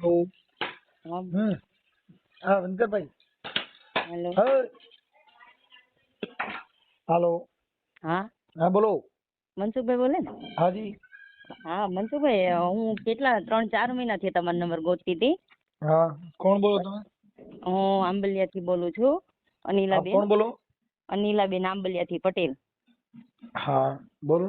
Hello હા હમ. હા વંકરભાઈ hello. Hello. હા? હા બોલો. મનસુખભાઈ બોલે ને? હાજી. હા મનસુખભાઈ હું કેટલા ત્રણ ચાર મહિનાથી તમારો નંબર ગોતતી હતી હા કોણ બોલો તમે? હું આંબલિયાથી બોલું છું અનિલાબેન. કોણ બોલો? અનિલાબેન આંબલિયાથી પટેલ. હા બોલો.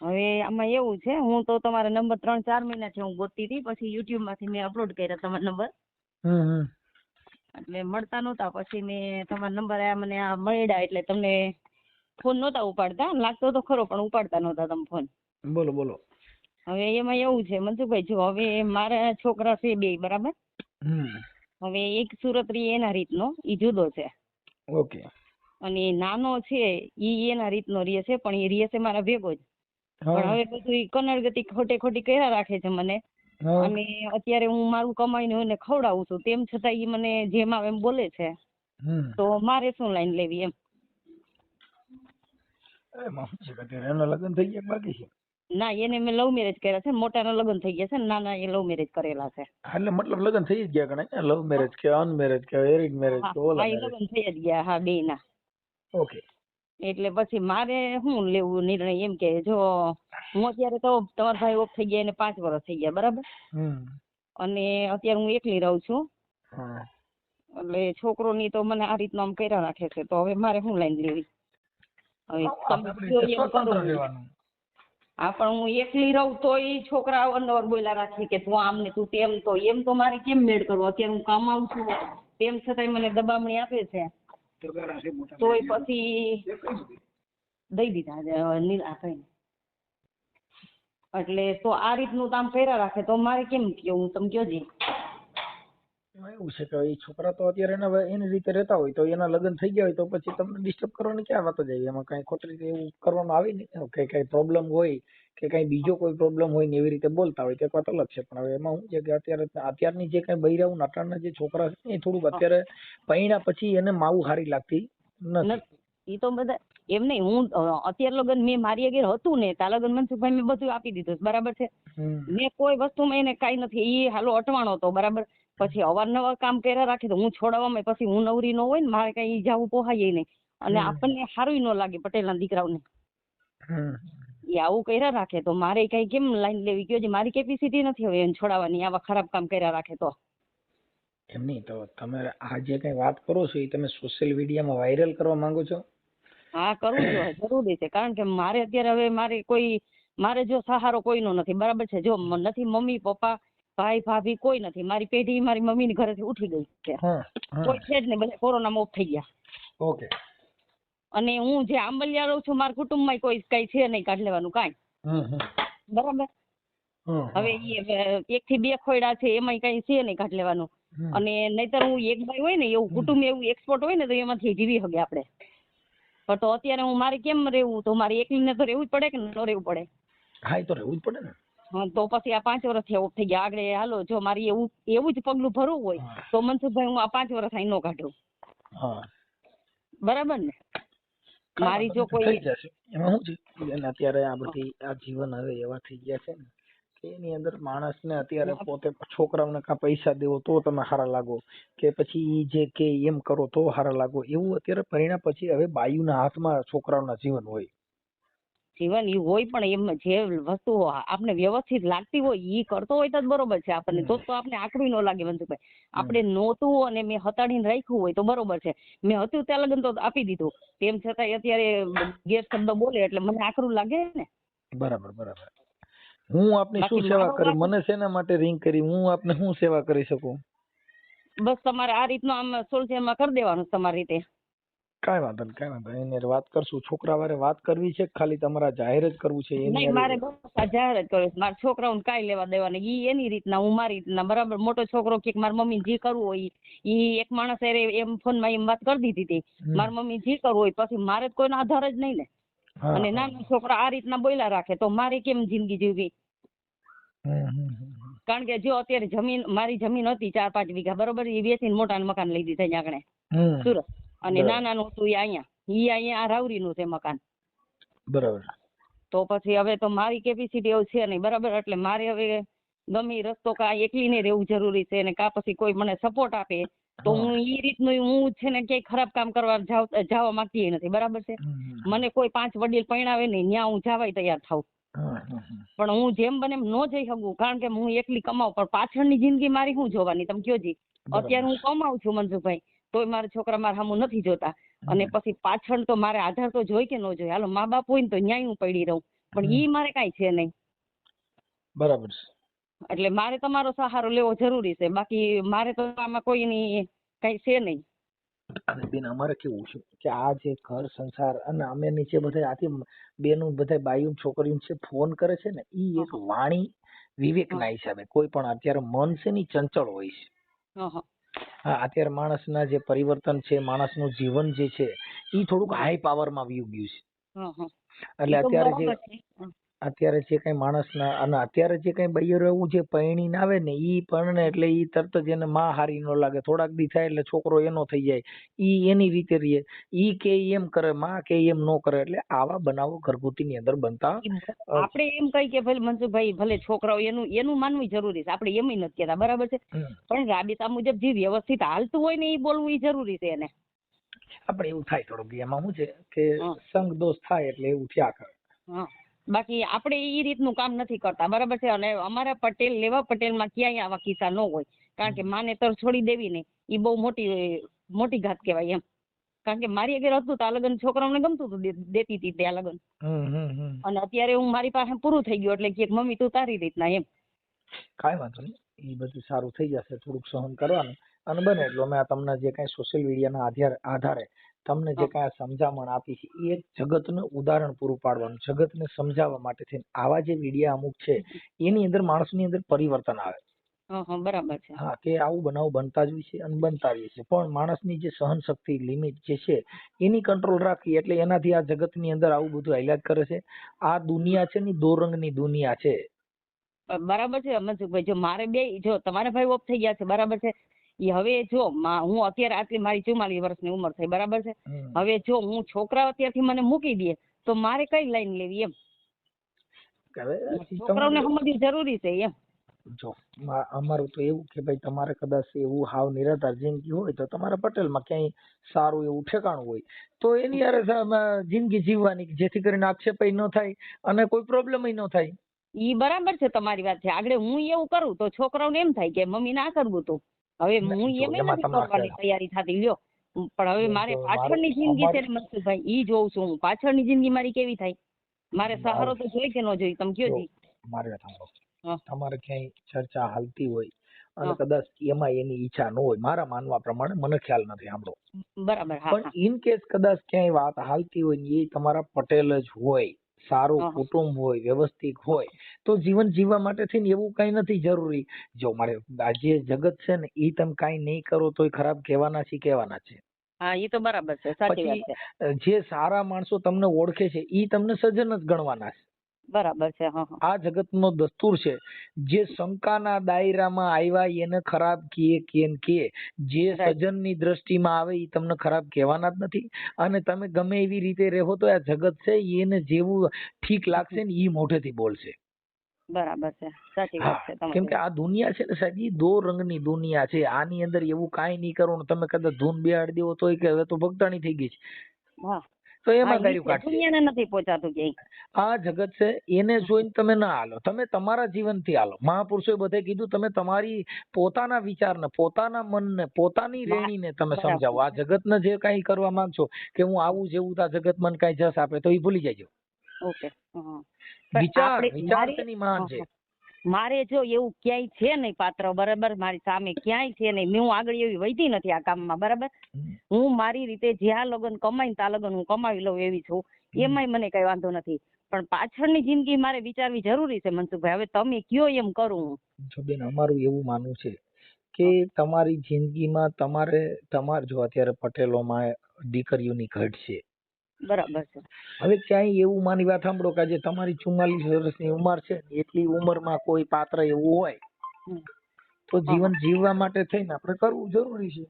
હવે આમાં એવું છે હું તો તમારા નંબર ત્રણ ચાર મહિનાથી હું ગોતતી હતી પછી યુટ્યુબમાંથી મેં અપલોડ કર્યા તમારા નંબર. એટલે મળતા નહોતા પછી મેં તમારા નંબર આ મને આ મળ્યા એટલે તમને ફોન નહોતા ઉપાડતા. લાગતો તો ખરો પણ ઉપાડતા નહોતા તમે ફોન બોલો બોલો. હવે એમાં એવું છે મનસુખભાઈ જો હવે મારા છોકરા છે બે બરાબર? હમ. હવે એક સુરત રહી એના રીતનો ઈ જુદો છે. ઓકે. અને નાનો છે ઈ એના રીતનો રહે છે પણ એ રહે છે મારા ભેગો જ. પણ હવે બધું કનડગતિ ખોટે ખોટી કર્યા રાખે છે મને. અને અત્યારે હું મારું કમાઈને એને ખવડાવું છું. તેમ છતાં એ મને જેમ આવે એમ બોલે છે. તો મારે શું લાઈન લેવી એમ? એના લગ્ન થઈ ગયા બાકી છે? ના એને મેં લવ મેરેજ કર્યા છે. મોટાના લગ્ન થઈ ગયા છે. ને નાના એ લવ મેરેજ કરેલા છે. એટલે મતલબ લગ્ન થઈ જ ગયા ગણાય લવ મેરેજ કે એરેન્જ મેરેજ કે ઓલા હા, ઈ લગ્ન થઈ જ ગયા. હા બે ના ઓકે એટલે પછી મારે શું લેવું નિર્ણય એમ કે જો હું અત્યારે તો તમારા ભાઈ ઓફ થઈ ગયા એને પાંચ વર્ષ થઈ ગયા બરાબર? અને અત્યારે હું એકલી રહું છું. એટલે છોકરોની તો મને આ રીતનું આમ કર્યા રાખે છે તો હવે મારે શું લાઈન લેવી? હવે હા પણ હું એકલી રહું તો એ છોકરા અંદર બોલ્યા રાખે કે તું આમ ને તું તેમ તો એમ તો મારે કેમ મેળ કરવો? અત્યારે હું કમાઉં છું તેમ છતાંય મને દબામણી આપે છે. તોય પછી દઈ દીધા નીલા ભાઈને એટલે તો આ રીતનું કામ કર્યા રાખે, તો મારે કેમ કેવું? તમે કયો જી. એમાં એવું છે કે એ છોકરા તો અત્યારે એના એની રીતે રહેતા હોય તો એના લગ્ન થઈ ગયા હોય તો પછી તમને ડિસ્ટર્બ કરવાની ક્યાં વાત જ આવી? એમાં કઈ ખોટી રીતે એવું કરવામાં આવે નહીં? કે કઈ પ્રોબ્લેમ હોય કે કઈ બીજો કોઈ પ્રોબ્લેમ હોય ને એવી રીતે બોલતા હોય તો એક વાત અલગ છે. પણ હવે એમાં શું છે કે અત્યારે અત્યારની જે કઈ બૈરાઓ નાટાના જે છોકરા છે એ થોડુંક અત્યારે પૈણા પછી એને માવું હારી લાગતી નથી. એ તો બધા એમ નહીં હું અત્યાર અત્યારે લગન મેં મારી આગળ હતું ને ત્યાં લગન મનસુખભાઈ મેં બધું આપી દીધું. બરાબર છે? મેં કોઈ વસ્તુમાં એને કાંઈ નથી. એ હાલો અટવાણો હતો બરાબર? પછી અવારનવાર કામ કર્યા રાખે તો હું છોડાવવામાં પછી હું નવરી ન હોય ને મારે કઈ જાવું પોહાય નહીં. અને આપણને સારું ન લાગે પટેલના દીકરાઓને. એ આવું કર્યા રાખે તો મારે કઈ કેમ લાઈન લેવી? કયો છે મારી કેપેસિટી નથી હવે એને છોડાવવાની આવા ખરાબ કામ કર્યા રાખે તો. એમ નહીં તો તમે આ જે કઈ વાત કરો છો એ તમે સોશિયલ મીડિયામાં વાયરલ કરવા માંગો છો? હા કરું છું જરૂરી છે. કારણ કે મારે અત્યારે હવે મારે કોઈ મારે જો સહારો કોઈનો નથી. બરાબર છે? જો નથી મમ્મી પપ્પા ભાઈ ભાભી કોઈ નથી. મારી પેઢી મારી મમ્મીની ઘરેથી ઉઠી ગઈ છે. કોઈ છે જ નહીં. બધા કોરોના ઓફ થઈ ગયા. ઓકે. અને હું જે આંબલિયા રહું છું મારા કુટુંબમાં કોઈ કઈ છે નહીં કાઢ લેવાનું કાંઈ. બરાબર? હવે એક થી બે ખોયડા છે એમાંય કઈ છે નહીં કાઢ લેવાનું. અને નહીતર હું એક ભાઈ હોય ને એવું કુટુંબ એવું એક્સપોર્ટ હોય ને તો એમાંથી જીવી શકે આપણે. પણ તો અત્યારે હું મારે કેમ રહેવું? તો મારે એકલીને તો રહેવું જ પડે કે ન રહેવું પડે? હા એ તો રહેવું જ પડે ને. તો પછી આ પાંચ વર્ષથી ઓફ થઈ ગયા. આગળ હાલો જો મારી એવું એવું જ પગલું ભરવું હોય તો મનસુખભાઈ હું આ પાંચ વર્ષ અહીં નો કાઢું. બરાબર ને? મારી જો કોઈ એમાં શું છે? અત્યારે આ બધી આ જીવન હવે એવા થઈ ગયા છે ને એની અંદર માણસને અત્યારે પોતે છોકરાઓને કા પૈસા દેવો તો તમે સારા લાગો. કે પછી જે કે એમ કરો તો સારા લાગો. એવું અત્યારે પરિણામ પછી હવે બાયુના હાથમાં છોકરાઓના જીવન હોય. જીવન એ હોય પણ એમ જે વસ્તુ આપણે વ્યવસ્થિત લાગતી હોય એ કરતો હોય તો જ બરોબર છે આપણને. તો તો આપણે આકરું ન લાગે મનસુખભાઈ આપણે નહોતું અને મેં હતાડીને રાખ્યું હોય તો બરોબર છે. મેં હતું ત્યાં લગન તો આપી દીધું. તેમ છતાં અત્યારે ગેરશબ્દ બોલે એટલે મને આકરું લાગે ને. બરાબર બરાબર. હું આપની શું સેવા કરું? મને શેના માટે રિંગ કરી? હું આપને શું સેવા કરી શકું? બસ તમારે આ રીતનું આમ સોલ્જરમાં કરી દેવાનું તમારી રીતે. કાંઈ વાંધો નહીં કાંઈ વાંધો નહીં. એની વાત કરશું. છોકરા વારે વાત કરવી છે કે ખાલી તમારા જાહેર જ કરવું છે? એની નહીં મારે બસ આ જાહેર જ કરવું છે. મારા છોકરાઓને કાંઈ લેવા દેવા નહીં ઈ એની રીતના હું મારી રીતના. બરાબર મોટો છોકરો કે મારા મમ્મી જે કરવું હોય ઈ- એક માણસ હારે એમ ફોનમાં એમ વાત કરી દીધી હતી. મારા મમ્મી જે કરવું હોય પછી મારે કોઈનો આધાર જ નહીં ને. અને. નાના છોકરા આ રીતના બોલ્યા રાખે તો મારે કેમ જિંદગી જીવવી. કારણ કે જો અત્યારે જમીન મારી જમીન હતી ચાર પાંચ વીઘા. બરોબર? એ વેચીને મોટા મકાન લઈ દીધા ત્યાં આગળ સુરત. અને નાના નાનાનું હતું એ અહીંયા. ઈ અહીંયા આ રાવરીનું છે મકાન. બરાબર. તો પછી હવે તો મારી કેપેસિટી એવું છે નહીં. બરાબર? એટલે મારે હવે ગમે રસ્તો કા એકલી ને રહેવું જરૂરી છે ને કા પછી કોઈ મને સપોર્ટ આપે તો હું. એ રીતનું હું છે ને ક્યાંય ખરાબ કામ કરવા જાવ માંગતી નથી. બરાબર છે? મને કોઈ પાંચ વડીલ પરણાવે નહીં. ત્યાં હું જવાય તૈયાર હા. પણ હું જેમ બને એમ ન જઈ શકું કારણ કે હું એકલી કમાઉં. પણ પાછળની જિંદગી મારી હું જોવાની? તમે કયો જી? અત્યારે હું કમાઉં છું મનસુખભાઈ તોય મારા છોકરા મારા સામું નથી જોતા. અને પછી પાછળ તો મારે આધાર તો જોઈ કે ન જોઈ. હાલો મા બાપ હોય ને તો ન્યાય હું પડી રહું. પણ ઈ મારે કાંઈ છે નહીં. બરાબર એટલે મારે તમારો સહારો લેવો જરૂરી છે. બાકી મારે તો આમાં કોઈની કઈ છે નહીં. અને બેન અમારે કેવું છે કે આ જે ઘર સંસાર અને અમે નીચે બધા આથી બેનું બધા બાયું છોકરીઓ છે ફોન કરે છે ને ઈ એક વાણી વિવેક ના હિસાબે. કોઈ પણ અત્યારે મન છે ને ચંચળ હોય છે. હં અત્યારે માણસના જે પરિવર્તન છે માણસનું જીવન જે છે ઈ થોડુંક હાઈ પાવરમાં વયું ગયું છે. એટલે અત્યારે જે. અત્યારે જે કઈ માણસના અને અત્યારે જે કઈ બૈરું જે પરણીને આવે ને એ પરણે એટલે એ તરત જ એને માં હારી ન લાગે. થોડાક દી થાય એટલે છોકરો એનો થઈ જાય. એ એની રીતે રહીએ એ કે એમ કરે માં કે એમ નો કરે. એટલે આવા બનાવો ઘરગુથીની અંદર બનતા આપણે એમ કહી કે ભલે મનસુખભાઈ ભલે છોકરાઓ એનું એનું માનવું જરૂરી છે. આપણે એમ નથી કહેતા. બરાબર છે? પણ રાબેતા મુજબ જે વ્યવસ્થિત હાલતું હોય ને એ બોલવું ઈ જરૂરી છે એને. આપણે એવું થાય થોડુંક. એમાં શું છે કે સંઘ સંગ દોષ થાય એટલે એવું થયા કરે હા બાકી આપણે એ રીતનું કામ નથી કરતા બરાબર છે? અને અમારા પટેલ લેવા પટેલમાં ક્યાંય આવા કિસ્સા ન હોય. કારણ કે માને તર છોડી દેવી ને એ બહુ મોટી મોટી ઘાત કહેવાય એમ. કારણ કે મારી અગર હતું તો આ લગ્ન છોકરાઓને ગમતું હતું દેતી હતી ત્યાં લગ્ન. અને અત્યારે હું મારી પાસે પૂરું થઈ ગયું એટલે કે મમ્મી તું તારી રીતના એમ. કાંઈ વાંધો નહીં. એ બધું સારું થઈ જશે થોડુંક સહન કરવાનું. અને બને એટલું. અમે આ તમને જે કાંઈ સોશિયલ મીડિયાના આધારે આધારે તમને જે. કાંઈ સમજામણ આપી છે એ એક જગતનું ઉદાહરણ પૂરું પાડવાનું જગતને સમજાવવા માટે છે આવા જે વિડિયા અમુક છે એની અંદર માણસની અંદર પરિવર્તન આવે. બરાબર છે. હા કે આવું બનાવ બનતા જ હોય છે અને બનતા રહે છે. પણ માણસની જે સહન શક્તિ લિમિટ જે છે એની કંટ્રોલ રાખી એટલે એનાથી આ જગતની અંદર આવું બધું હાઈલાઈટ કરે છે. આ દુનિયા છે ને ઈ દો રંગની દુનિયા છે. બરાબર છે મનસુખભાઈ જો મારે બે જો તમારા ભાઈ ઓફ થઈ ગયા છે બરાબર છે. હવે જો હું અત્યારે આટલી મારી ચુમ્માલીસ વર્ષની ઉંમર થઈ બરાબર છે? હવે જો હું છોકરા અત્યારથી મને મૂકી દે તો મારે કઈ લાઈન લેવી એમ? છોકરાઓને સમજવી જરૂરી છે એમ. જો અમારું તો એવું કે ભાઈ તમારે કદાચ એવું હાવ નિરાધાર જિંદગી હોય તો તમારા પટેલમાં ક્યાંય સારું એવું ઠેકાણું હોય. તો એની હારે જિંદગી જીવવાની જેથી કરીને આક્ષેપય ન થાય અને કોઈ પ્રોબ્લેમ ન થાય. ઈ બરાબર છે તમારી વાત છે. આગળ હું એવું કરું તો છોકરાઓને એમ થાય કે મમ્મી ના કરવું તો. હવે હું એમ નથી કરવાની તૈયારી થતી લ્યો. પણ હવે મારે પાછળની જિંદગી છે મનસુખભાઈ ઈ જોઉં છું હું. પાછળની જિંદગી મારી કેવી થાય મારે સહારો તો જોઈ કે ન જોઈ? તમે કયો જી મારે તમારે ક્યાંય ચર્ચા હાલતી હોય અને કદાચ એમાં એની ઈચ્છા ન હોય મારા માનવા પ્રમાણે મને ખ્યાલ નથી સાંભળો. બરાબર પણ ઇન કેસ કદાચ ક્યાંય વાત હાલતી હોય એ તમારા પટેલ જ હોય સારું કુટુંબ હોય વ્યવસ્થિત હોય તો જીવન જીવવા માટે થઈને એવું કઈ નથી જરૂરી. જો મારે આ જે જગત છે ને એ તમે કઈ નહીં કરો તોય ખરાબ કહેવાના છે કહેવાના છે. હા એ તો બરાબર છે સાચી વાત છે. જે સારા માણસો તમને ઓળખે છે ઈ તમને સજ્જન જ ગણવાના છે. બરાબર છે હા હા. આ જગતનો દસ્તુર છે. જે શંકાના દાયરામાં આવ્યા એને ખરાબ કીએ કેન કે જે સજનની દ્રષ્ટિમાં આવે એ તમને ખરાબ કહેવાના જ નથી. અને તમે ગમે એવી રીતે રહો તો આ જગત છે એને જેવું ઠીક લાગશે ને એ મોઢેથી બોલશે. બરાબર છે. સાચી વાત છે કેમ કે આ દુનિયા છે ને સાહેબ ઈ દો રંગની દુનિયા છે. આની અંદર એવું કાંઈ નહીં કરો તમે કદાચ ધૂન બેહાડી દેવો તોય કે હવે તો ભગતાણી થઈ ગઈ છે. હા. તો એમાં ઈ ગાડ્યું કાઢશે દુનિયાને નથી પહોંચાતું ક્યાંય. આ જગત છે એને જોઈને તમે ના હાલો. તમે તમારા જીવનથી હાલો. મહાપુરુષોએ બધે કીધું તમે તમારી પોતાના વિચારને પોતાના મનને પોતાની રેણીને તમે સમજાવો. આ જગતને જે કાંઈ કરવા માંગશો કે હું આવું જેવું તો આ જગત મને કાંઈ જસ આપે તો એ ભૂલી જજો ઓકે. વિચાર વિચાર તેની માન છે. મારે જો એવું ક્યાંય છે નહીં પાત્ર બરાબર? મારી સામે ક્યાંય છે નહીં. હું આગળ એવી વૈધી નથી આ કામમાં બરાબર? હું મારી રીતે જ્યાં લગન કમાઈને ત્યાં લગન હું કમાવી લઉં એવી છું. એમાંય મને કઈ વાંધો નથી. પણ પાછળની જિંદગી મારે વિચારવી જરૂરી છે મનસુખભાઈ. હવે તમે કયો એમ કરું હું? જો બેન અમારું એવું માનવું છે કે તમારી જિંદગીમાં તમારે તમારે જો અત્યારે પટેલોમાં દીકરીઓની ઘટ છે બરાબર છે. હવે ક્યાંય એવું માની વાત સાંભળો કે આજે તમારી ચુમ્માલીસ વર્ષની ઉંમર છે એટલી ઉંમરમાં કોઈ પાત્ર એવું હોય તો જીવન જીવવા માટે થઈને આપણે કરવું જરૂરી છે.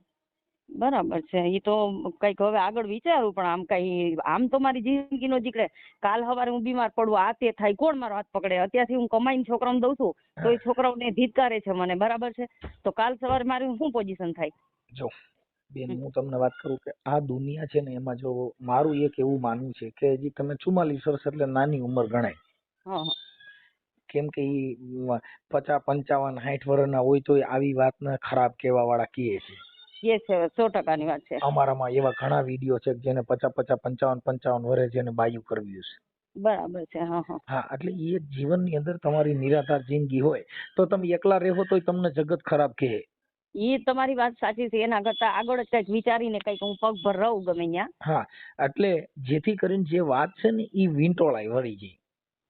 બરાબર છે. ઈ તો કંઈક હવે આગળ વિચારું પણ આમ કઈ આમ તો મારી જિંદગી નો જીકડે કાલ સવારે હું બીમાર પડું આ તે થાય કોણ મારો હાથ પકડે? અત્યારથી હું કમાઈને છોકરાઓને દઉં છું તો એ છોકરાઓને ધિક્કારે છે મને બરાબર છે? તો કાલ સવારે મારી શું પોઝિશન થાય? જો બેન હું તમને વાત કરું કે આ દુનિયા છે ને એમાં જો મારું એક એવું માનવું છે કે હજી તમે ચુમ્માલીસ વર્ષ એટલે નાની ઉંમર ગણાય. હા કેમ કે ઈ પચાસ પંચાવન સાઠ વર્ષના હોય તો આવી વાતને ખરાબ કહેવા વાળા કહે છે. એ છે સો ટકાની વાત છે. અમારામાં એવા ઘણા વીડિયો છે જેને પચાસ પચાસ પંચાવન પંચાવન વર્ષે જેને બાયું કરવ્યું છે બરાબર છે હા હા. હા એટલે એ જીવનની અંદર તમારી નિરાધાર જિંદગી હોય તો તમે એકલા રહો તોય તમને જગત ખરાબ કહે. ઈ તમારી વાત સાચી છે. એના કરતા આગળ જ કંઈક વિચારીને કંઈક હું પગભર રહું ગમે ત્યાં. હા એટલે જેથી કરીને જે વાત છે ને એ વીંટોળાય વળી જાય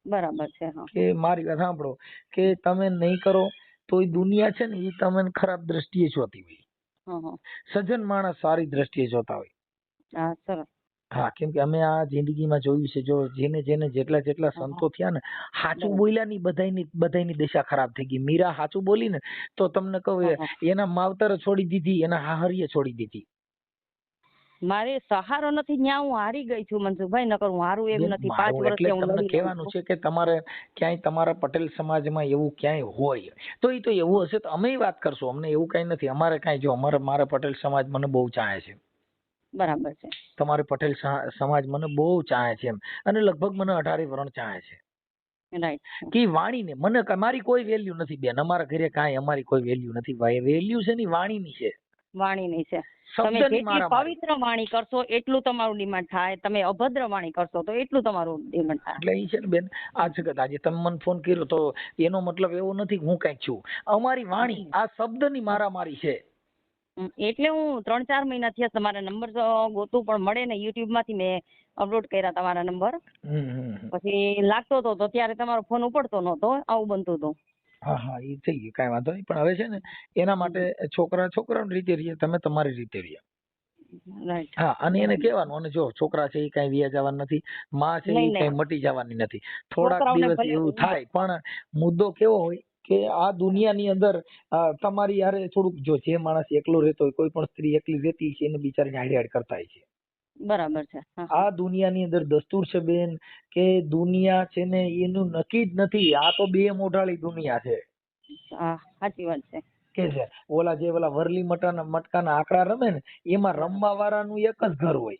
બરાબર છે હા. કે મારી વાત સાંભળો કે તમે નહીં કરો તો એ દુનિયા છે ને એ તમને ખરાબ દ્રષ્ટિએ જોતી હોય. સજ્જન માણસ સારી દ્રષ્ટિએ જોતા હોય. હા સરસ. હા કેમ કે અમે આ જિંદગીમાં જોયું છે જો જેને જેને જેટલા જેટલા. સંતો થયા ને સાચું બોલ્યા ની બધાયની બધાયની દશા ખરાબ થઈ ગઈ. મીરા સાચું બોલી ને તો તમને કહું એના માવતર છોડી દીધી એના હાહરીએ છોડી દીધી. મારે સહારો નથી ન્યા હું હારી ગઈ છું મનસુખભાઈ નકર હું હારું એમ નથી. પાંચ વર્ષથી હું તમને કહેવાનું છે. કે તમારે ક્યાંય તમારા પટેલ સમાજમાં એવું ક્યાંય હોય. તો એ તો એવું હશે તો અમે વાત કરશું અમને એવું કઈ નથી. અમારે કાંઈ જો અમારે મારા પટેલ સમાજ મને બહુ ચાહે છે. બરાબર છે. તમારે પટેલ સમાજ મને બહુ ચાહે છે એમ. અને લગભગ મને અઢારે વરણ ચાહે છે. રાઈટ કે વાણીને મને મારી કોઈ વેલ્યુ નથી બેન. અમારા ઘરે કાંઈ અમારી કોઈ વેલ્યુ નથી. ભાઈ વેલ્યુ છે ની વાણીની છે. વાણીની છે. તમે જેટલી પવિત્ર વાણી કરશો એટલું તમારું ડિમાન્ડ થાય. તમે અભદ્ર વાણી કરશો તો એટલું તમારું ડિમાન્ડ થાય. એટલે એ છે ને બેન આ જગત આજે તમે મને ફોન કર્યો તો એનો મતલબ એવો નથી હું કંઈક છું. અમારી વાણી આ શબ્દની મારામારી છે. એટલે હું ત્રણ ચાર મહિના થયા તમારા નંબર ગોતું પણ મળે ને યુટ્યુબમાંથી મેં અપલોડ કર્યા તમારા નંબર. પછી લાગતો હતો તો ત્યારે તમારો ફોન ઉપડતો નહોતો આવું બનતું હતું. હા હા એ થઈ ગયું. કાંઈ વાંધો નહીં. પણ હવે છે ને એના માટે છોકરા છોકરાની રીતે રહીએ તમે તમારી રીતે રહીએ. હા અને એને કહેવાનું અને જો છોકરા છે એ કઈ વિયા જવાનું નથી. માં છે એ નહીં. મટી જવાની નથી. થોડાક દિવસ એવું થાય પણ મુદ્દો કેવો હોય કે આ દુનિયાની અંદર તમારી યારે થોડુંક જો જે માણસ એકલો રહેતો હોય કોઈ પણ સ્ત્રી એકલી રહેતી છે એને બિચારીને હાડે હાડ કરતા હોય છે. બરાબર છે. આ દુનિયાની અંદર દસ્તુર છે બેન કે દુનિયા છે ને એનું નક્કી જ નથી. આ તો બે મોઢાળી દુનિયા છે. સાચી વાત છે. કે છે? ઓલા જે ઓલા વરલી મટાના મટકાના આંકડા રમે ને એમાં રમવા વાળાનું એક જ ઘર હોય.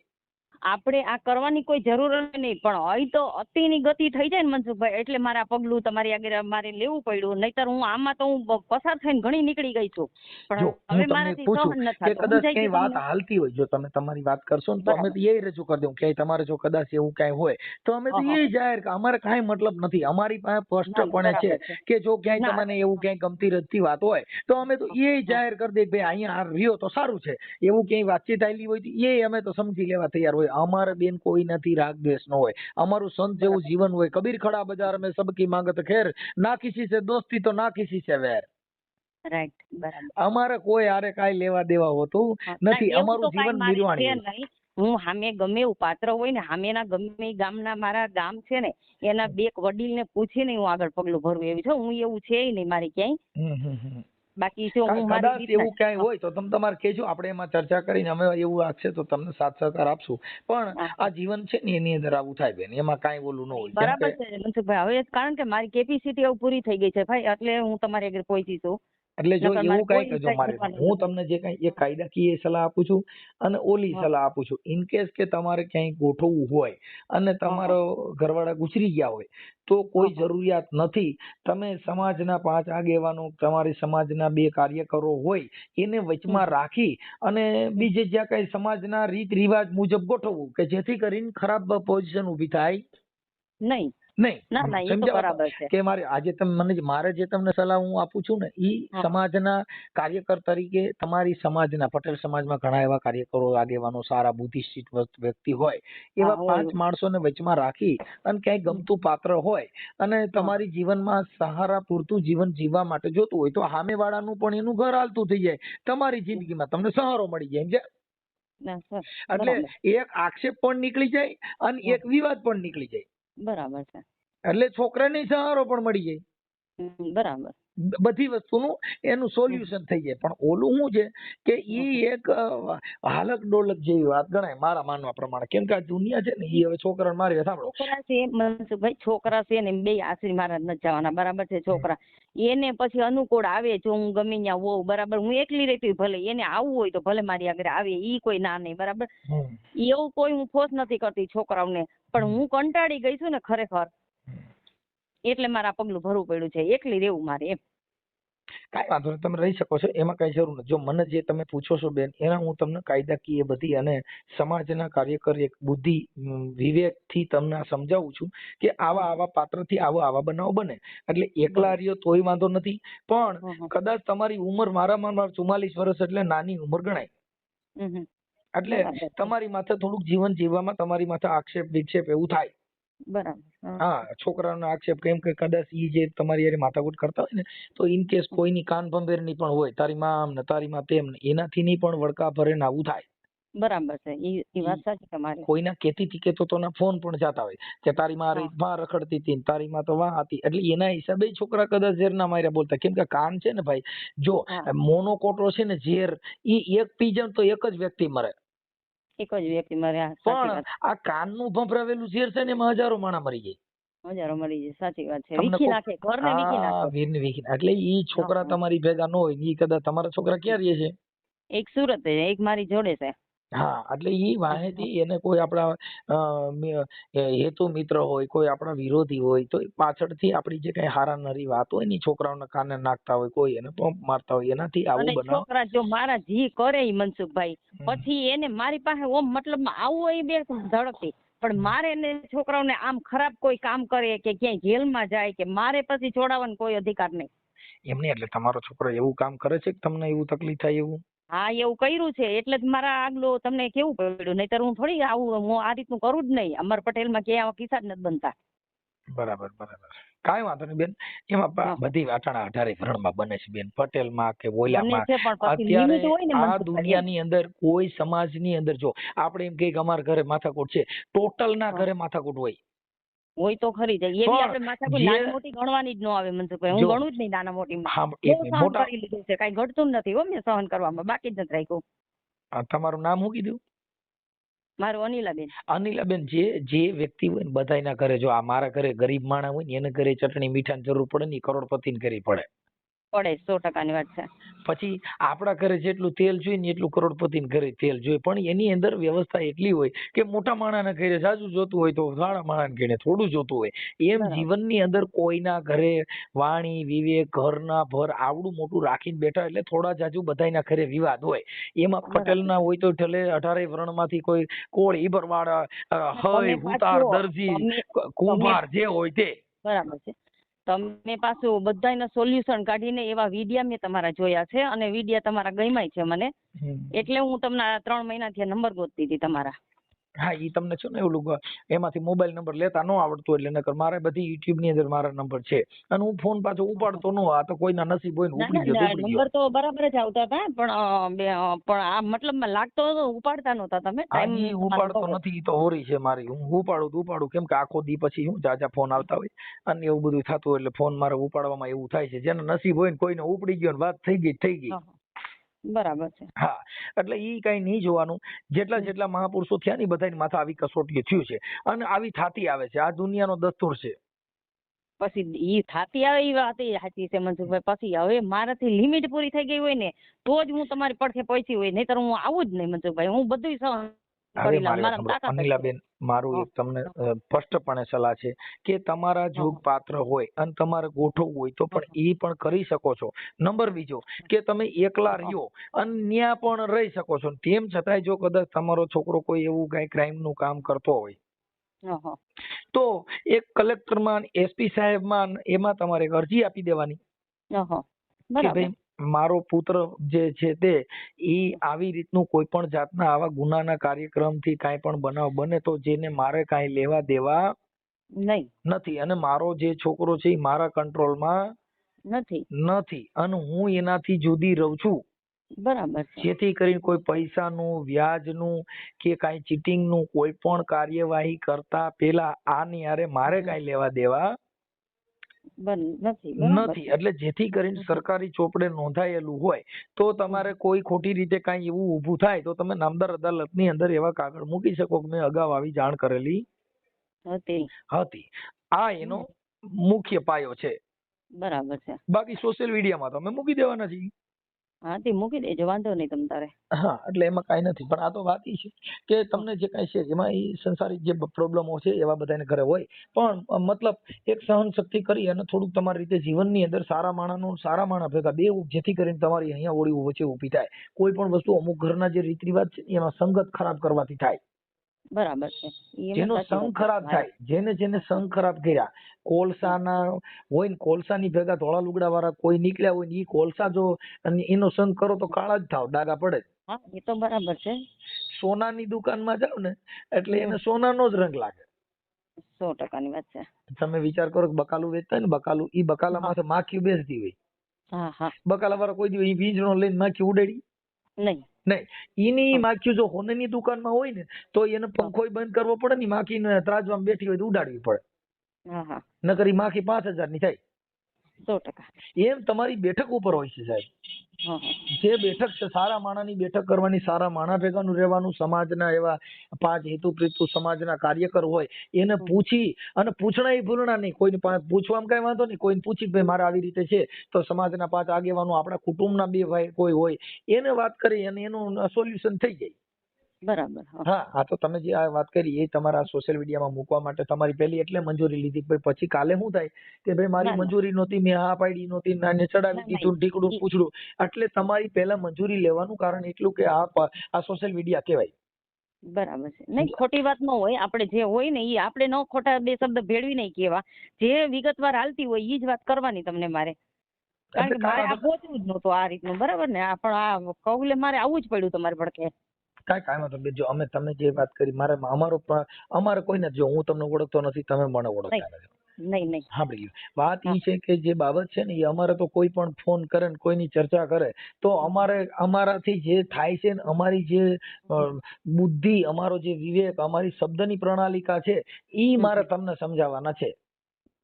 આપણે આ કરવાની કોઈ જરૂર નહીં. પણ અહીં તો અતિની ગતિ થઈ જાય ને મનસુખભાઈ એટલે મારે આ પગલું તમારી આગળ મારે લેવું પડ્યું. નહીતર હું આમાં તો હું પસાર થઈને ઘણી નીકળી ગઈ છું. પણ હવે મારાથી સહન નથી કદાચ કઈ વાત હાલતી હોય. જો તમે તમારી વાત કરશો ને તો અમે તો એ રજૂ કરી દઉં. કે તમારે જો કદાચ એવું કાંઈ હોય તો અમે તો એ જાહેર કે અમારે કાંઈ મતલબ નથી. અમારી પાસે સ્પષ્ટપણે છે કે જો ક્યાંય તમને એવું ક્યાંય ગમતી રજતી વાત હોય તો અમે તો એ જાહેર કરી દઈએ કે ભાઈ અહીંયા આ રહ્યો તો સારું છે. એવું ક્યાંય વાતચીત આવેલી હોય તો એ અમે તો સમજી લેવા તૈયાર હોય. અમારે બેન કોઈ નથી રાગ દ્વેષ નો હોય. અમારું સંત જેવું જીવન હોય. કબીર ખડા બજાર મેં સબકી માંગત ખેર. ના કિસી છે દોસ્તી તો ના કિસી છે વેર. અમારે કોઈ આરે કાઈ લેવા દેવા હોતું નથી. અમારું જીવન નિર્વાણી હોય. હું સામે ગમે એવું પાત્ર હોય ને હામેના ગમે ગામના મારા ગામ છે ને એના બે વડીલ ને પૂછીને હું આગળ પગલું ભરવું એવી છે. હું એવું છે નહીં મારી ક્યાંય. હમ હમ હમ. બાકી જો હું મારી એવું ક્યાંય હોય તો તમે તમારે કહેજો આપણે એમાં ચર્ચા કરીને અમે એવું આગશે તો તમને સાથ સહકાર આપશું. પણ આ જીવન છે ને એની અંદર આવું થાય બેન એમાં કાંઈ ઓલું ન હોય. બરાબર છે મનસુખભાઈ. હવે કારણ કે મારી કેપેસિટી હવે પૂરી થઈ ગઈ છે ભાઈ એટલે હું તમારી આગળ પહોંચી છું. એટલે જો એવું મારે જો મારે હું તમને જે કઈ એ કાયદાકીય સલાહ આપું છું અને ઓલી સલાહ આપું છું. ઇન કેસ કે તમારે ક્યાંય ગોઠવવું હોય અને તમારો ઘરવાળા ગુજરી ગયા હોય તો કોઈ. જરૂરિયાત નથી. તમે સમાજના પાંચ આગેવાનો તમારી સમાજના બે કાર્યકરો હોય એને વચમાં રાખી અને બીજે જ્યાં કઈ સમાજના રીત રિવાજ મુજબ ગોઠવવું કે જેથી કરીને ખરાબ પોઝિશન ઊભી થાય. નહીં. નહીં. ના ના એ તો બરાબર છે. કે મારે આજે તમે મને મારે જે તમને સલાહ હું આપું છું ને એ સમાજના કાર્યકર તરીકે તમારી સમાજના પટેલ સમાજમાં ઘણા એવા કાર્યકરો આગેવાનો સારા બુદ્ધિસ્ટિક વ્યક્તિ હોય એવા પાંચ. માણસોને વચમાં રાખી અને ક્યાંય ગમતું પાત્ર હોય અને તમારી જીવનમાં સહારા પૂરતું જીવન જીવવા માટે જોતું હોય તો સામેવાળાનું પણ એનું ઘર હાલતું થઈ જાય. તમારી જિંદગીમાં તમને સહારો મળી જાય સમજ્યા? એટલે એક આક્ષેપ પણ નીકળી જાય અને એક વિવાદ પણ નીકળી જાય. બરાબર છે. એટલે છોકરાને સહારો પણ મળી જાય. બરાબર. બધી વસ્તુનું એનું સોલ્યુશન થઈ જાય. પણ ઓલું શું છે કે ઈ એક હાલક ડોલક જેવી વાત ગણાય મારા માનવા પ્રમાણે. કેમ કે આ દુનિયા છે ને એ હવે છોકરાને મારી સાંભળો. છોકરા છે મનસુખભાઈ છોકરા છે ને બે આશ્રી મહારાજ ન જવાના બરાબર છે છોકરા. એને પછી અનુકૂળ આવે જો હું ગમે ત્યાં હોઉં બરાબર? હું એકલી રહેતી ભલે એને આવવું હોય તો ભલે મારી આગળ આવે ઈ કોઈ ના નહીં બરાબર? એવું કોઈ હું ફોર્સ નથી કરતી છોકરાઓને. પણ હું કંટાળી ગઈ છું ને ખરેખર. એટલે મારા પગલું ભરવું પડ્યું છે. એકલી રહેવું મારે એમ. કાંઈ વાંધો નહીં તમે રહી શકો છો એમાં કાંઈ જરૂર નથી. જો મને જે તમે પૂછો છો બેન એના હું તમને કાયદાકીય બધી અને સમાજના કાર્યકર એક બુદ્ધિ વિવેક વિવેકથી તમને સમજાવું છું કે આવા આવા પાત્રથી આવા આવા બનાવ બને. એટલે એકલા રહ્યો તોય વાંધો નથી. પણ. કદાચ તમારી ઉંમર મારામાં મારા ચુમ્માલીસ વર્ષ એટલે નાની ઉંમર ગણાય. એટલે તમારી માથે થોડુંક જીવન જીવવામાં તમારી માથે આક્ષેપ વિક્ષેપ એવું થાય. હં. છોકરાનો આક્ષેપ કેમ કે કદાચ ઈ જે તમારી હારે માથાકૂટ કરતા હોય ને તો કેસ કોઈની કાન ભંભેરની પણ હોય તારી માં આમ ને તારી માં તેમ ને એનાથી ની પણ વળકા ભરે ને આવું થાય. બરાબર છે ઈ વાત સાચી તમારી. કોઈના કેતી થી કેતો તોના ફોન પણ જતા હોય કે તારી માં માં રખડતી હતી તારી માં તો વાહ હતી એટલે એના હિસાબે છોકરા કદાચ ઝેર ના માર્યા બોલતા કેમ કે કાન છે ને ભાઈ જો મોનો મોનોકોટો છે ને ઝેર ઈ એક પી જાય તો એક જ વ્યક્તિ મરે. એક જ વ્યક્તિ મારે પણ આ કાનનું ભંભરાવેલું ઝેર છે ને એમાં હજારો માણા મરી જાય. હજારો મરી જાય સાચી વાત છે. વીખી નાખે ઘરને વીખી નાખે. વીરને વીખી એટલે ઈ છોકરા તમારી ભેગા ન હોય ઈ કદાચ તમારા છોકરા ક્યાં રહે છે? એક સુરત છે એક મારી જોડે છે. હા એટલે ઈ વાહેથી એને કોઈ આપણા મી- હેતુ મિત્ર હોય કોઈ આપણા વિરોધી હોય તો પાછળ પાછળથી આપણી જે કઈ હારા નરી વાત હોય ને છોકરાઓના કાને નાખતા હોય કોઈ એને પંપ મારતા હોય એનાથી આવું બનાવ છોકરા જો મારા જી કરે ઈ મનસુખભાઈ પછી એને મારી પાસે ઓમ મતલબમાં આવવું હોય બે ધડકતી પણ મારે એને છોકરાઓને આમ ખરાબ કોઈ કામ કરે કે ક્યાંય જેલમાં જાય કે મારે પછી છોડાવવાનો કોઈ અધિકાર નહીં. એમ નહીં એટલે તમારો છોકરો એવું કામ કરે છે કે તમને એવું તકલીફ થાય એવું? હા એવું કર્યું છે. એટલે જ મારા આગલું તમને કેવું પડ્યું? નહીતર હું થોડી આવું હું આ રીતનું કરું જ નહીં. અમર પટેલમાં ક્યાંય આવા કિસ્સા જ નથી બનતા. બરાબર બરાબર. કાંઈ વાંધો નહીં બેન. એમાં બધી વાટાણા અઢારે વર્ણમાં બને છે બેન. પટેલમાં કે ઓલામાં છે પણ પછી અત્યારે ને આ દુનિયાની અંદર કોઈ સમાજની અંદર જો આપણે એમ કહીએ કે અમારા ઘરે માથાકૂટ છે. ટોટલ ના ઘરે માથાકૂટ હોય. હોય તો ખરી જાય એવી આપણે માથા કોઈ નાની મોટી ગણવાની જ ન આવે મનસુખભાઈ હું ગણું જ નહીં નાના મોટી બહુ સહન કરી લીધું છે. કાંઈ ઘટતું જ નથી હો મેં સહન કરવામાં. બાકી જ નથી રાખ્યું. તમારું નામ શું કીધું મારું અનિલાબેન. અનિલાબેન જે જે વ્યક્તિ હોય ને બધાયના ઘરે જો આ મારા ઘરે ગરીબ માણસ હોય ને એને ઘરે ચટણી મીઠાની જરૂર પડે ને કરોડપતિ ને ઘરે પડે. પડે સો ટકાની વાત છે. પછી આપણા ઘરે જેટલું તેલ જોઈએ ને એટલું કરોડપતિને ઘરે તેલ જોઈએ. પણ એની અંદર વ્યવસ્થા એટલી હોય કે મોટા માણસના ઘરે જાજુ જોતું હોય તો નાના માણસના ઘરે થોડું જોતું હોય. એમ. જીવનની અંદર કોઈના ઘરે વાણી વિવેક ઘરના ભર આવડું મોટું રાખીને બેઠા એટલે થોડા જાજુ બધાયના ઘરે વિવાદ હોય. એમાં પટેલ પટેલના હોય તો ઠલે અઢારેય વર્ણમાંથી કોઈ કોળ ઈબરવાળા વાળા હય હુતાર દરજી કુંભાર જે હોય તે. બરાબર છે. તમે પાછું બધાયના સોલ્યુશન કાઢીને એવા વિડિયા મેં તમારા જોયા છે અને વિડિયા તમારા ગમ્યા છે મને. એટલે હું તમને આ ત્રણ મહિનાથી આ નંબર ગોતતી હતી તમારા. હા ઈ તમને છે ને ઓલું એમાંથી મોબાઈલ નંબર લેતા ન આવડતું એટલે નકર મારે બધી youtube ની અંદર મારા નંબર છે. અને હું ફોન પાછો ઉપાડતો નો આ તો કોઈના નસીબ હોય ને ઉપડી ગયો ઉપડી નંબર તો બરાબર જ આવતા હતા પણ પણ આ મતલબમાં લાગતો હતો ઉપાડતા નહોતા તમે હા ટાઈમ ઉપાડતો નથી ઈ તો હોરી છે મારી. હું ઉપાડું તો ઉપાડું કેમ કે આખો દી પછી શું જાજા ફોન આવતા હોય અને એવું બધું થતું હોય એટલે ફોન મારે ઉપાડવામાં એવું થાય છે. જેને નસીબ હોય ને કોઈને ઉપડી ગયો ને વાત થઈ ગઈ થઈ ગઈ. બરાબર છે. હા એટલે ઈ કઈ નહીં જોવાનું. જેટલા જેટલા મહાપુરુષો થયા ને બધાની માથે આવી કસોટી થયું છે. અને આવી થાતી આવે છે. આ દુનિયાનો દસ્તુર છે. પછી ઈ થાતી આવે એ વાત સાચી છે મનસુખભાઈ. પછી હવે મારાથી લિમિટ પૂરી થઈ ગઈ હોય ને તો જ હું તમારી પડખે પહોંચી હોય. નહીતર હું આવું જ નહીં મનસુખભાઈ. હું બધું સહન અનિલાબેન મારું તમને સ્પષ્ટપણે સલાહ છે કે તમારા જોગ પાત્ર હોય અને તમારે ગોઠવવું હોય તો પણ એ પણ કરી શકો છો. નંબર બીજો કે તમે એકલા રહ્યો અને ત્યાં પણ રહી શકો છો. તેમ છતાંય જો કદાચ તમારો છોકરો કોઈ એવું કઈ ક્રાઇમનું કામ કરતો હોય. તો એક કલેક્ટરમાં એસપી સાહેબમાં માં એમાં તમારે એક અરજી આપી દેવાની. કે ભાઈ મારો પુત્ર જે છે તે ઈ આવી રીતનું કોઈ પણ જાતના આવા ગુનાના કાર્યક્રમથી કાંઈ પણ બનાવ બને તો જેને મારે કાંઈ લેવા દેવા નહીં. નથી. અને મારો જે છોકરો છે એ મારા કંટ્રોલમાં નથી. નથી. અને હું એનાથી જુદી રહું છું. બરાબર જેથી કરીને કોઈ પૈસાનું વ્યાજનું કે કાંઈ ચીટિંગનું કોઈ પણ કાર્યવાહી કરતા પેલા આની હારે મારે કાંઈ લેવા દેવા નથી એટલે જેથી કરીને સરકારી ચોપડે નોંધાયેલું હોય તો તમારે કોઈ ખોટી રીતે કાંઈ એવું ઊભું થાય તો તમે નામદાર અદાલતની અંદર એવા કાગળ મૂકી શકો કે મેં અગાઉ આવી જાણ કરેલી હતી. હતી. આ એનો મુખ્ય પાયો છે. બરાબર છે. બાકી સોશિયલ મીડિયામાં તમે મૂકી દેવાના છે હા, તે મૂકી દેજો, વાંધો નહીં તમ તારે. હા, એટલે એમાં કાંઈ નથી. પણ આ તો વાત ઈ છે કે તમને જે કાંઈ છે એમાં ઈ સંસારિક જે પ્રોબ્લેમો છે, એવા બધાને ઘરે હોય. પણ મતલબ એક સહન શક્તિ કરી અને થોડુંક તમારી રીતે જીવનની અંદર સારા માણાનું સારા માણા ભેગા બે જેથી કરીને તમારી અહીંયા ઓળી વચ્ચે ઊભી થાય. કોઈ પણ વસ્તુ અમુક ઘરના જે રીત રિવાજ છે, એમાં સંગત ખરાબ કરવાથી થાય. બરાબર છે. જેનો સંગ ખરાબ થાય જેને જેને સંગ ખરાબ કર્યા કોલસાના હોય ને કોલસાની ભેગા ધોળા લુગડા વાળા કોઈ નીકળ્યા હોય ને ઈ કોલસા જો અને એનો સંગ કરો તો કાળા જ થાવ ડાગા પડે. હા એ તો બરાબર છે. સોનાની દુકાનમાં જાવ ને એટલે એને સોનાનો જ રંગ લાગે. સો ટકાની વાત છે. તમે વિચાર કરો કે બકાલું વેચતા હોય ને બકાલું ઈ બકાલા માથે માખી બેસતી હોય. બકાલા વાળા કોઈ દિવસ વીજળો લઈને માખી ઉડાડી. નહીં. નહીં. એની માખી જો હોનની દુકાનમાં હોય ને તો એને પંખો બંધ કરવો પડે ને માખી ત્રાજવામાં બેઠી હોય તો ઉડાડવી પડે. નકર ઈ માખી પાંચ હજારની થાય. સો ટકા. એમ તમારી બેઠક ઉપર હોય છે સાહેબ. જે બેઠક છે સારા માણાની બેઠક કરવાની સારા માણા ભેગાનું રહેવાનું સમાજના એવા પાંચ હેતુ પ્રીતુ સમાજના કાર્યકર હોય એને પૂછી અને પૂછણા ભૂલણા નહીં. કોઈને પાસે પૂછવામાં કઈ વાંધો નહીં. કોઈને પૂછી ભાઈ મારે આવી રીતે છે તો સમાજના પાંચ આગેવાનો આપણા કુટુંબના બે ભાઈ કોઈ હોય એને વાત કરી અને એનું સોલ્યુશન થઈ જાય. બરાબર હા. હા આ તો તમે જે આ વાત કરી એ તમારા સોશિયલ મીડિયામાં મૂકવા માટે તમારી પહેલી એટલે મંજૂરી લીધી. ભાઈ પછી કાલે શું થાય કે ભાઈ મારી. મંજૂરી નહોતી મેં હા પાડી નહોતી નાને ચડાવી દીધું ઢીકડું પૂછડું. એટલે તમારી પહેલા મંજૂરી લેવાનું કારણ એટલું કે આ આ સોશિયલ મીડિયા કહેવાય. બરાબર છે. નહીં ખોટી વાત ન હોય. આપણે જે હોય ને એ આપણે ન ખોટા બે શબ્દ ભેળવી નહીં કેવા. જે વિગતવાર હાલતી હોય એ જ વાત કરવાની તમને મારે. કારણ કે મારે આ પહોંચવું જ નહોતું આ રીતનું. બરાબર ને? આ પણ આ કૌલે મારે આવવું જ પડ્યું તમારે ભડકે. કાંઈ કાંઈ વાંધો. જો અમે તમે જે વાત કરી મારે અમારો અમારે કોઈને જો હું તમને ઓળખતો નથી તમે મને ઓળખતા નથી. નહીં નહીં. સાંભળી ગયું. વાત એ છે કે જે બાબત છે ને એ અમારે તો કોઈ પણ ફોન કરે ને કોઈની ચર્ચા કરે તો અમારે અમારાથી જે થાય છે ને અમારી જે બુદ્ધિ અમારો જે વિવેક અમારી શબ્દની પ્રણાલિકા છે ઈ મારે તમને સમજાવવાના છે.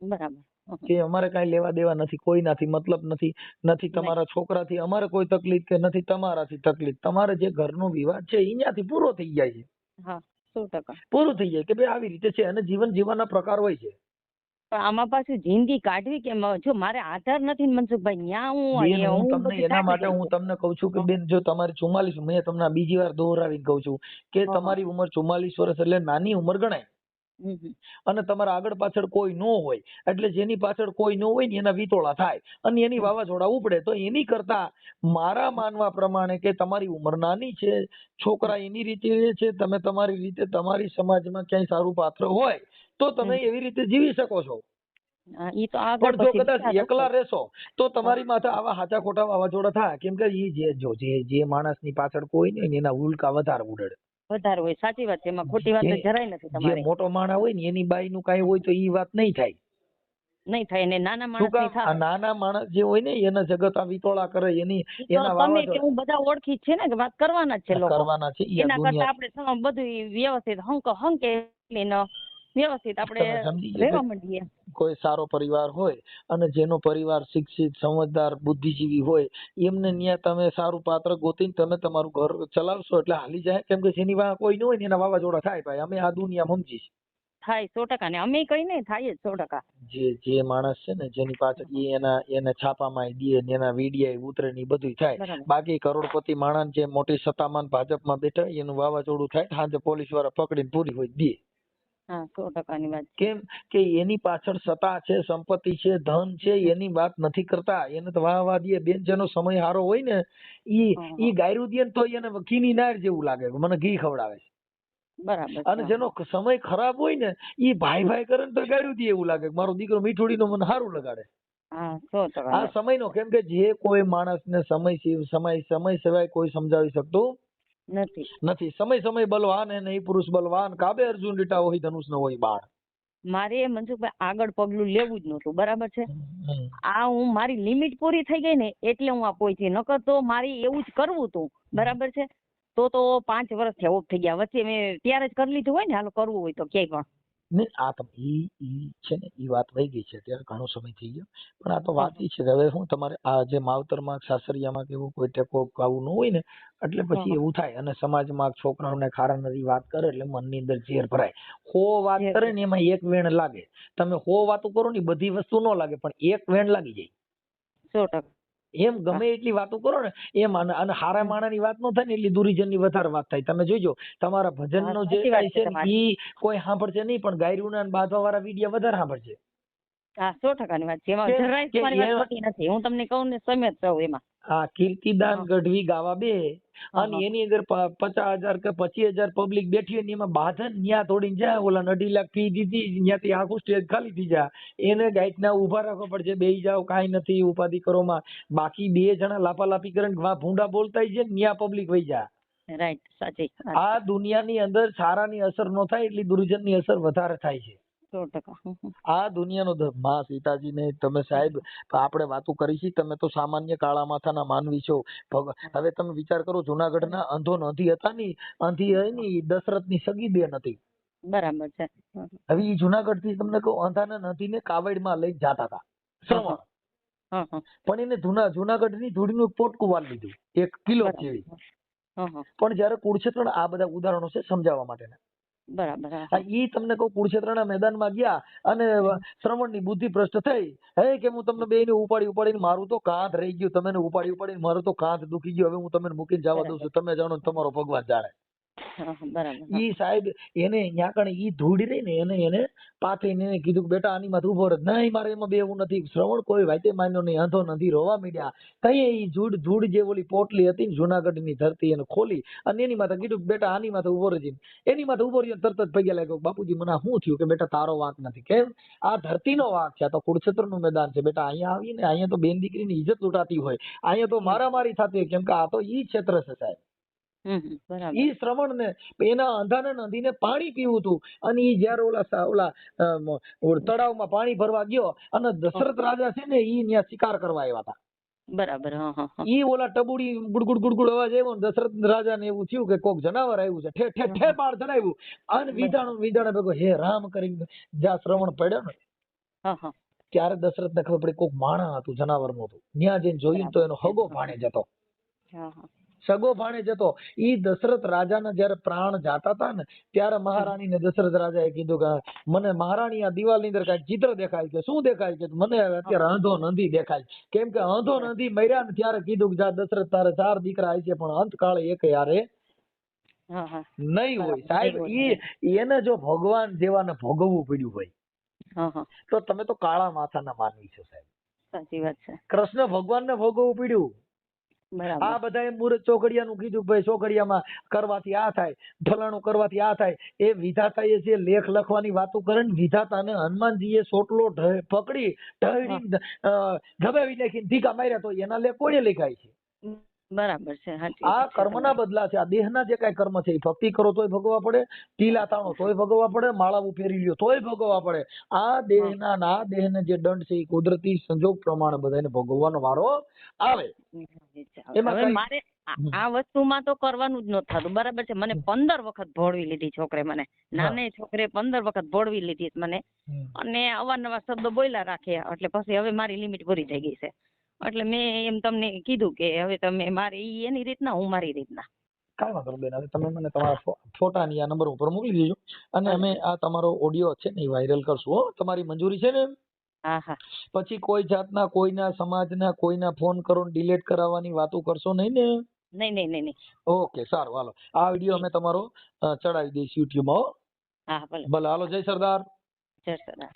બરાબર. કે અમારે કાંઈ લેવા દેવા નથી કોઈનાથી મતલબ નથી નથી તમારા છોકરાથી અમારે કોઈ તકલીફ કે નથી તમારાથી તકલીફ. તમારે જે ઘરનો વિવાદ છે ઈ ન્યાથી પૂરો થઈ જાય છે. હા સો ટકા. પૂરું થઈ જાય કે ભાઈ આવી રીતે છે અને જીવન જીવવાના પ્રકાર હોય છે. આમાં પાછું જિંદગી કાઢવી કે મ- જો મારે આધાર નથી ને મનસુખભાઈ ન્યા હું હું તમને એના માટે હું તમને કહું છું કે બેન જો તમારી ચુમ્માલીસ મેં તમને બીજી વાર દોહરાવીને કહું છું કે તમારી ઉંમર ચુમ્માલીસ વર્ષ એટલે નાની ઉંમર ગણાય. અને તમારા આગળ પાછળ કોઈ ન હોય એટલે જેની પાછળ કોઈ ન હોય ને એના વિતોળા થાય. અને એની વાવાઝોડા ઉપડે તો એની કરતા મારા માનવા પ્રમાણે કે તમારી ઉંમર નાની છે છોકરા એની રીતે છે તમે તમારી રીતે તમારી સમાજમાં ક્યાંય સારું પાત્ર હોય તો તમે એવી રીતે જીવી શકો છો. પણ જો કદાચ એકલા રહેશો તો તમારી માથે આવા હાચા ખોટા વાવાઝોડા થાય. કેમ કે જે જો જે જે માણસની પાછળ કોઈ નહીં એના ઉલ્કા વધારે ઉડે. વધારે હોય. સાચી વાત છે. એમાં ખોટી વાત જરાય નથી જે તમારી. મોટો માણા હોય ને એની બાઈ નું કઈ હોય તો ઈ વાત નહીં થાય. નહીં થાય ને નાના માણસ નાના માણસ જે હોય ને એના જગત આ વિતોળા કરે એની એના તમે કે હું બધા ઓળખી છે ને કે વાત કરવાના છે લોકો. કરવાના છે એના કરતા આપડે આપણે બધું વ્યવસ્થિત હંક હંકેલીને વ્યવસ્થિત આપણે રહેવા માંડીએ. કોઈ સારો પરિવાર હોય અને જેનો પરિવાર શિક્ષિત સમજદાર બુદ્ધિજીવી હોય એમને ન્યા તમે સારું પાત્ર ગોતીને તમે તમારું ઘર ચલાવશો એટલે હાલી જાય. કેમ કે જેની વાહ કોઈ ન હોય ને એના વાવાઝોડા થાય ભાઈ. અમે આ દુનિયા સમજી થાય સો ટકા ને અમે કઈ નહીં થાય જ સો ટકા. જે જે માણસ છે ને જેની પાછળ એના એને છાપામાં દે ને એના વીડિયા ઉતરે ને બધું થાય. બાકી કરોડપતિ માણસ જે મોટી સત્તામાન ભાજપમાં બેઠા એનું વાવાઝોડું થાય સાંજે પોલીસવાળા પકડીને પૂરી હોય દે. હા સો ટકાની વાત કેમ કે એની પાછળ સત્તા છે સંપત્તિ છે ધન છે એની વાત નથી કરતા. એને તો વાહ વાહ દે બેન જેનો સમય સારો હોય ને ઈ. ઈ ગાયરું દે તો એને ઘીની નાર જેવું લાગે મને ઘી ખવડાવે છે. બરાબર અને જેનો સમય ખરાબ હોય ને ઈ ભાઈ ભાઈ કરે ને તો ગાયરું દે એવું લાગે મારો દીકરો મીઠોડીનો મને સારું લગાડે. આ સમય નો કેમ કે જે કોઈ માણસ ને સમય સમય સમય સિવાય કોઈ સમજાવી શકતું નથી. નથી. સમય સમય બલવાન એ નહીં પુરુષ બલવાન. કાબે અર્જુન રીટા હોય ધનુષ નો હોય બાણ મારે મનસુખભાઈ આગળ પગલું લેવું જ નહોતું. બરાબર છે? આ હું મારી લિમિટ પૂરી થઈ ગઈ ને એટલે હું આ પહોંચી નકર તો મારે એવું જ કરવું હતું બરાબર છે? તો તો પાંચ વર્ષ થયા ઓફ થઈ ગયા. વચ્ચે મેં ત્યારે જ કરી લીધું હોય ને હાલો કરવું હોય તો ક્યાંય પણ. ને આ તમે ઈ ઈ છે ને ઈ વાત વહી ગઈ છે અત્યારે ઘણો સમય થઈ ગયો. પણ આ તો વાત ઈ છે કે હવે હું તમારે આ જે માવતરમાં સાસરિયામાં કે એવું કોઈ ટેકો આવું ન હોય ને એટલે પછી એવું થાય. અને સમાજમાં છોકરાઓને ખારા નરી વાત કરે એટલે મનની અંદર ઝેર ભરાય. હો વાત કરે ને એમાં એક વેણ લાગે. તમે હો વાતો કરો ને બધી વસ્તુ ન લાગે પણ એક વેણ લાગી જાય. સો ટકા. એમ ગમે એટલી વાતો કરો ને એમ અને અને હારા માણાની વાત ન થાય ને એટલી દુરીજનની વધારે વાત થાય. તમે જોઈજો તમારા ભજનનો જે છે ઈ કોઈ સાંભળશે નહીં પણ ગાયરુના બાંધવા વાળા વિડિયા વધારે સાંભળશે. હા સો ટકાની વાત છે. એમાં જરાય તમારી વાત ખોટી નથી. હું તમને કહું ને સમેત રહું એમાં. હા કીર્તિદાન ગઢવી ગાવા બે અને એની અંદર પચાસ હજાર કે પચીસ હજાર પબ્લિક બેઠી હોય એમાં બાધન ન્યા તોડીને જાય. ઓલા અઢી લાખ ફી દીધી ત્યાંથી આખું સ્ટેજ ખાલી થઈ જાય. એને ગાયકના ઊભા રાખવા પડશે બે જાઓ કાંઈ નથી ઉપાધિ કરોમાં. બાકી બે જણા લાપાલાપી કરીને ભૂંડા બોલતા છે ન્યા પબ્લિક વહી જાય. રાઈટ સાચી. આ દુનિયાની અંદર સારાની અસર ન થાય એટલી દુર્જનની અસર વધારે થાય છે. સો ટકા. આ દુનિયાનો ધર્મમાં સીતાજીને તમે સાહેબ આપણે વાતો કરી છે તમે તો સામાન્ય કાળા માથાના માનવી છો હવે તમે વિચાર કરો જુનાગઢના અંધો નંધી હતા ની અંધી હે ની દશરથની સગી બેન હતી બરાબર છે. હવે એ જુનાગઢથી તમને કહું અંધાના નંધીને કાવડમાં લઈને જાતા હતા શ્રવણ. પણ એને જુના જુનાગઢની ધૂળનું નું પોટકું વાર લીધું એક કિલો. જેવી. પણ જયારે કુરુક્ષેત્ર આ બધા ઉદાહરણો છે સમજાવવા માટેના બરાબર હા, આ ઈ તમને કહું કુરુક્ષેત્રના મેદાનમાં ગયા અને શ્રવણની બુદ્ધિ ભ્રષ્ટ થઈ. હે કે હું તમને બે ને ઉપાડી ઉપાડીને મારું તો કાંધ રહી ગયું તમે ઉપાડી ઉપાડીને મારું તો કાંધ દુખી ગયો હવે હું તમને મૂકીને જવા દઉં છું. તમે જાણો ને તમારો ભગવાન જાણે. ઈ સાહેબ એને ન્યા કણ ઈ ધૂળી રહી ને એને એને પાથરીને એને કીધું કે બેટા આની માથે ઊભો રહે. નહીં, મારે એમાં બેવું નથી. શ્રવણ કોઈ વાતે માન્યો નહીં અંધો નથી, રોવા મીડ્યા. કઈ ઈ ધૂળ ધૂળ જે ઓલી પોટલી હતી ને જુનાગઢની ધરતી એને ખોલી અને એની માથે કીધું કે બેટા આની માથે ઊભો રહેજે એની માથે ઊભો રહ્યો તરત જ પગે લાગ્યો બાપુજી, મને શું થયું કે બેટા તારો વાંક નથી, કેમ? આ ધરતીનો વાંક છે, આ તો કુરુક્ષેત્રનું મેદાન છે. બેટા અહીંયા આવીને, અહીંયા તો બેન દીકરીની ઇજ્જત લૂંટાતી હોય. અહીંયા તો મારામારી થતી હોય, કેમ કે આ તો ઈ ક્ષેત્ર છે સાહેબ. ઈ શ્રવણ ને એના અંધાને નદીને પાણી પીવું હતું અને ઈ જયારે ઓલા ઓલા તળાવમાં પાણી ભરવા ગયો અને દશરથ રાજા છે ને ઈ ત્યાં શિકાર કરવા આવ્યા હતા બરાબર ઈ ઓલા ટબુડી ગુડગુડ ગુડગુડ અવાજ આવ્યો ને દશરથ રાજા ને એવું થયું કે કોક જનાવર આવ્યું છે. ઠે ઠે ઠે પાર ચડાવ્યું. અને વિધાણું વિધાણે ભેગો હે રામ કરીને જ્યાં શ્રવણ પડ્યો ને ત્યારે દશરથ ને ખબર પડી કોક માણા હતું જનાવરનું હતું ત્યાં જઈને જોયું તો એનો હગો ભાણે જતો. સગો ભાણે જતો. ઈ દશરથ રાજાના જ્યારે પ્રાણ જાતા હતા ને ત્યારે મહારાણીને દશરથ રાજાએ કીધું કે મને મહારાણી આ દિવાલની અંદર કઈ ચિત્ર દેખાય છે. શું દેખાય છે? મને અત્યારે આંધો નંદી દેખાય કેમ કે આંધો નંદી મર્યા ને ત્યારે કીધું કે જા દશરથ તારે ચાર દીકરા છે પણ અંતકાળે એક યારે નહીં હોય. સાહેબ ઈ એને જો ભગવાન જેવાને ભોગવવું પડ્યું હોય તો તમે તો કાળા માથાના માનવી છો સાહેબ. સાચી વાત છે. કૃષ્ણ ભગવાનને ભોગવવું પડ્યું. આ બધા મુહૂર્ત ચોકડિયાનું કીધું ભાઈ ચોકડિયામાં કરવાથી આ થાય ફલાણું કરવાથી આ થાય. એ વિધાતા એ જે લેખ લખવાની વાતો કરે ને વિધાતાને હનુમાનજીએ સોટલો પકડી ઢળી ધબાવી નાખીને ધીકા માર્યા તો એના લેખ કોને લખાય છે? બરાબર છે આ કર્મના બદલા છે આ દેહના જે કાંઈ કર્મ છે એ ભક્તિ કરો તોય ભોગવવા પડે ટીલા તાણો તોય ભોગવવા પડે માળાવું ફેરી લ્યો તોય ભોગવવા પડે. આ દેહના ના દેહને જે દંડ છે એ કુદરતી સંજોગ પ્રમાણે બધાને ભોગવવાનો વારો આવે. એમાં મારે આ- વસ્તુમાં તો કરવાનું જ ન થતું બરાબર છે? મને પંદર વખત ભોળવી લીધી છોકરે મને. નાને છોકરે પંદર વખત ભોળવી લીધી મને. અને અવારનવાર શબ્દો બોલ્યા રાખે એટલે પછી હવે મારી લિમિટ પૂરી થઈ ગઈ છે. એટલે મેં એમ તમને કીધું કે હવે તમે મારી ઈ એની રીતના હું મારી રીતના. કાંઈ વાંધો બેન હવે તમે મને તમારા ફોટા ફોટાની આ નંબર ઉપર મોકલી દેજો. અને અમે આ તમારો ઓડિયો છે ને એ વાયરલ કરશું હો. તમારી મંજૂરી છે ને પછી કોઈ જાતના કોઈના સમાજના કોઈના ફોન કરો ડિલેટ કરાવવાની વાતો કરશો નહીં ને નહીં નહીં નહીં ઓકે સારું હાલો. આ વીડિયો અમે તમારો ચડાવી દઈશું યુટ્યુબમાં હો. હા ભલે. ભલે હાલો જય સરદાર. જય સરદાર.